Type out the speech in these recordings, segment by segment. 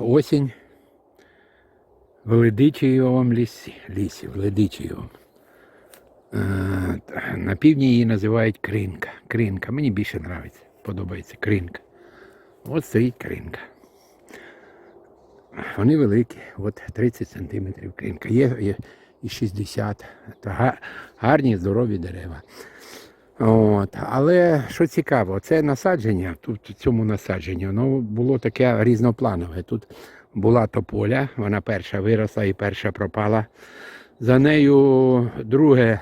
осінь в Ледичієвому лісі. лісі в Ледичієвому. Е, На півдні її називають кринка. Кринка. Мені більше подобається. Подобається кринка. От стоїть кринка. Вони великі, от 30 сантиметрів кринка. Є, є і 60. Та гарні, здорові дерева. От. Але що цікаво, це насадження, тут в цьому насадженні, воно було таке різнопланове. Тут була тополя, вона перша виросла і перша пропала. За нею друге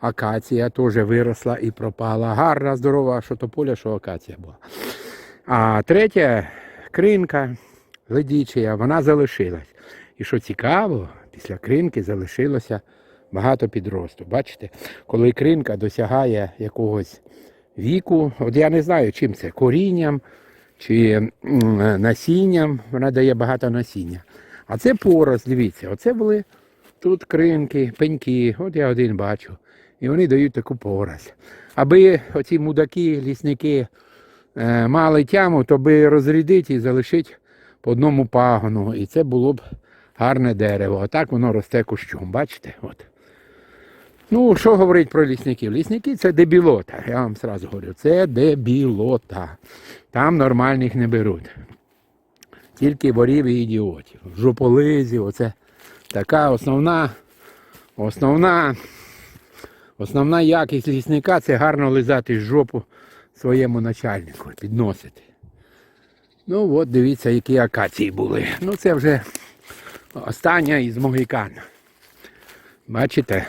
акація теж виросла і пропала. Гарна, здорова, що тополя, що акація була. А третя кринка ледічія, вона залишилась. І що цікаво, після кринки залишилося багато підросту. Бачите, коли кринка досягає якогось віку, от я не знаю, чим це, корінням чи насінням, вона дає багато насіння. А це порост, дивіться, оце були тут кринки, пеньки, от я один бачу. І вони дають таку порость. Аби оці мудаки, лісники е, мали тяму, то би розрядити і залишити по одному пагону. І це було б гарне дерево. Отак воно росте кущом. Бачите? От. Ну, що говорить про лісників? Лісники це дебілота. Я вам сразу говорю, це дебілота. Там нормальних не беруть. Тільки ворів і ідіотів. Жополизів, оце така основна, основна, основна якість лісника це гарно лизати жопу своєму начальнику, підносити. Ну от дивіться, які акації були. Ну це вже остання із могикан. Бачите?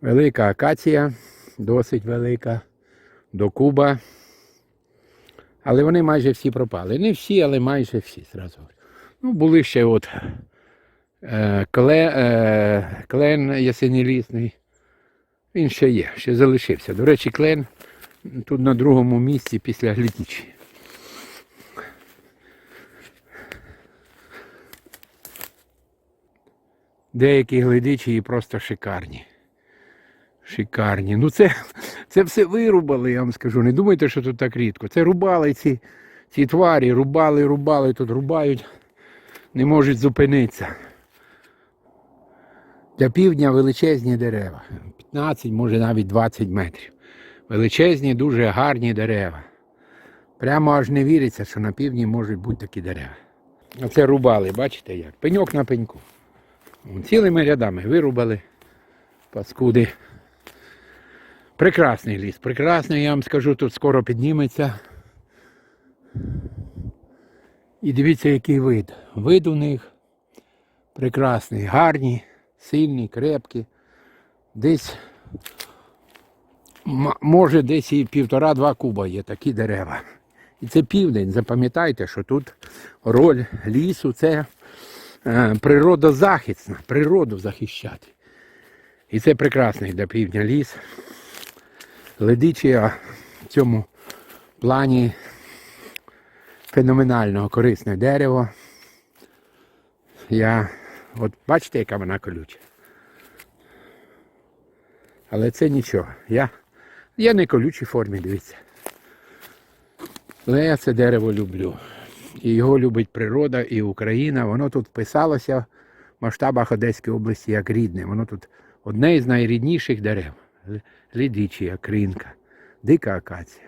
Велика акація, досить велика, до куба. Але вони майже всі пропали. Не всі, але майже всі, зразу. Ну, були ще от е, кле, е, клен ясенілісний. Він ще є, ще залишився. До речі, клен тут на другому місці після глядічі. Деякі глядичі просто шикарні. Шикарні. Ну це, це все вирубали, я вам скажу. Не думайте, що тут так рідко. Це рубали ці, ці тварі, рубали, рубали, тут рубають, не можуть зупинитися. Для півдня величезні дерева. 15, може навіть 20 метрів. Величезні, дуже гарні дерева. Прямо аж не віриться, що на півдні можуть бути такі дерева. Оце рубали, бачите як? Пеньок на пеньку. Цілими рядами вирубали паскуди. Прекрасний ліс, прекрасний, я вам скажу, тут скоро підніметься. І дивіться, який вид. Вид у них прекрасний, гарні, сильні, крепкі. Десь, може, десь і півтора-два куба є такі дерева. І це південь. Запам'ятайте, що тут роль лісу це е, природозахисна, природу захищати. І це прекрасний для півдня ліс. Ледичія в цьому плані феноменально корисне дерево. Я, от бачите, яка вона колюча. Але це нічого. Я, я не колючій формі, дивіться. Але я це дерево люблю. І його любить природа і Україна. Воно тут вписалося в масштабах Одеської області як рідне. Воно тут одне із найрідніших дерев. Лідичія, кринка, дика акація.